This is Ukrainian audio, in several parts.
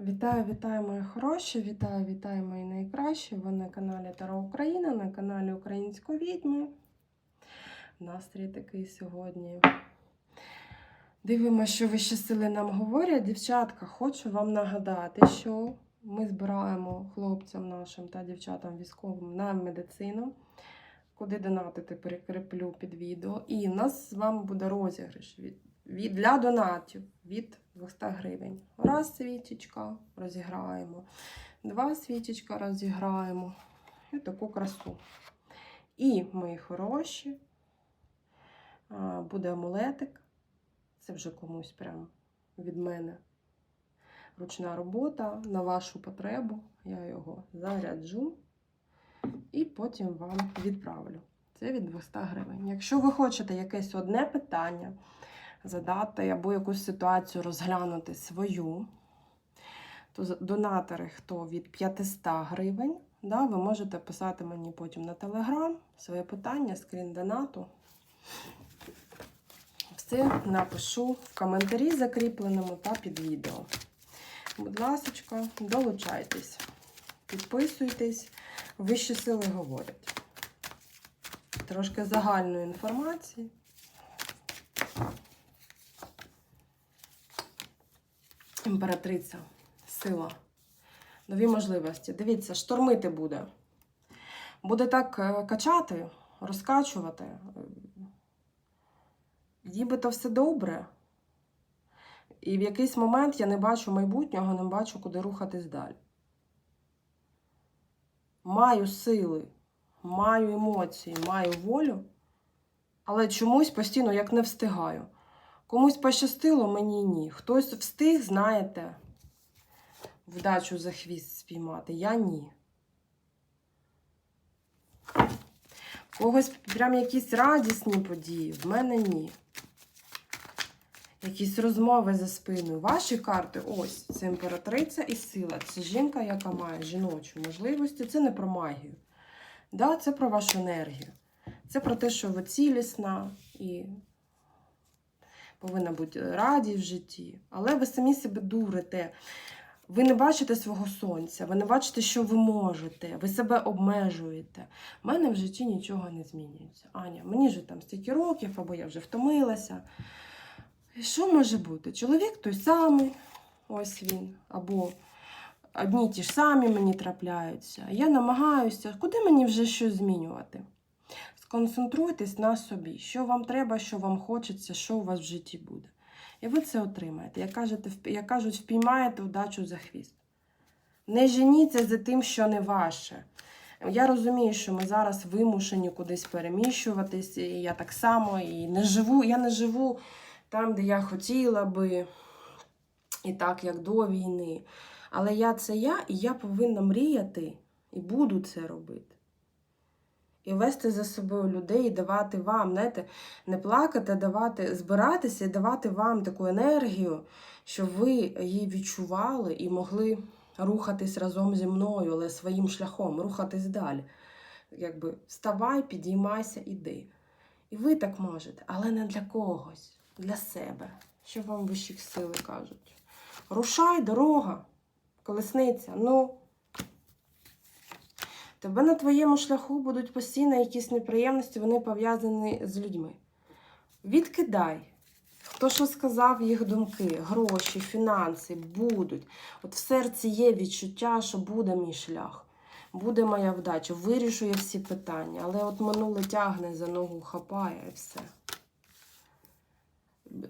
Вітаю, вітаю, мої хороші! Вітаю, вітаю, мої найкращі! Ви на каналі Таро Україна, на каналі Української відьми. Настрій такий сьогодні. Дивимося, що вищі сили нам говорять. Дівчатка, хочу вам нагадати, що ми збираємо хлопцям нашим та дівчатам військовим на медицину. Куди донатити, перекріплю під відео. І в нас з вами буде розіграш від, від, для донатів від 200 гривень. Раз свічечка розіграємо, два свічечка розіграємо. І таку красу. І, мої хороші, буде амулетик. Це вже комусь прям від мене. Ручна робота на вашу потребу. Я його заряджу і потім вам відправлю. Це від 200 гривень. Якщо ви хочете якесь одне питання задати або якусь ситуацію розглянути свою, то донатори, хто від 500 гривень, да, ви можете писати мені потім на телеграм своє питання, скрін донату. Все напишу в коментарі закріпленому та під відео. Будь ласка, долучайтесь, підписуйтесь. Вищі сили говорять. Трошки загальної інформації. Імператриця, сила, нові можливості. Дивіться, штормити буде. Буде так е, качати, розкачувати. Нібито все добре. І в якийсь момент я не бачу майбутнього, не бачу, куди рухатись далі. Маю сили, маю емоції, маю волю, але чомусь постійно як не встигаю. Комусь пощастило, мені ні. Хтось встиг, знаєте, вдачу за хвіст спіймати. Я ні. Когось прям якісь радісні події, в мене ні. Якісь розмови за спиною. Ваші карти, ось, це імператриця і сила. Це жінка, яка має жіночі можливості. Це не про магію. Да, це про вашу енергію. Це про те, що ви цілісна і повинна бути раді в житті. Але ви самі себе дурите. Ви не бачите свого сонця, ви не бачите, що ви можете, ви себе обмежуєте. У мене в житті нічого не змінюється. Аня, мені вже там стільки років, або я вже втомилася. Що може бути? Чоловік той самий, ось він, або одні ті ж самі мені трапляються. Я намагаюся, куди мені вже щось змінювати? Сконцентруйтесь на собі, що вам треба, що вам хочеться, що у вас в житті буде. І ви це отримаєте. Як, кажете, як кажуть, впіймаєте удачу за хвіст. Не женіться за тим, що не ваше. Я розумію, що ми зараз вимушені кудись переміщуватись, і я так само і не живу, я не живу там, де я хотіла би, і так, як до війни. Але я це я, і я повинна мріяти, і буду це робити. І вести за собою людей і давати вам, знаєте, не плакати, а давати, збиратися і давати вам таку енергію, щоб ви її відчували і могли рухатись разом зі мною, але своїм шляхом, рухатись далі. Якби вставай, підіймайся, іди. І ви так можете, але не для когось, для себе. Що вам вищі сили кажуть? Рушай, дорога, колесниця, ну. Тебе на твоєму шляху будуть постійно якісь неприємності, вони пов'язані з людьми. Відкидай. Хто що сказав, їх думки, гроші, фінанси будуть. От в серці є відчуття, що буде мій шлях, буде моя вдача, вирішує всі питання, але от минуле тягне за ногу, хапає і все.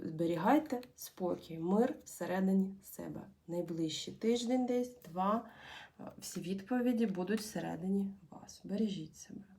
Зберігайте спокій, мир всередині себе. Найближчий тиждень десь, два. Всі відповіді будуть всередині вас. Бережіть себе.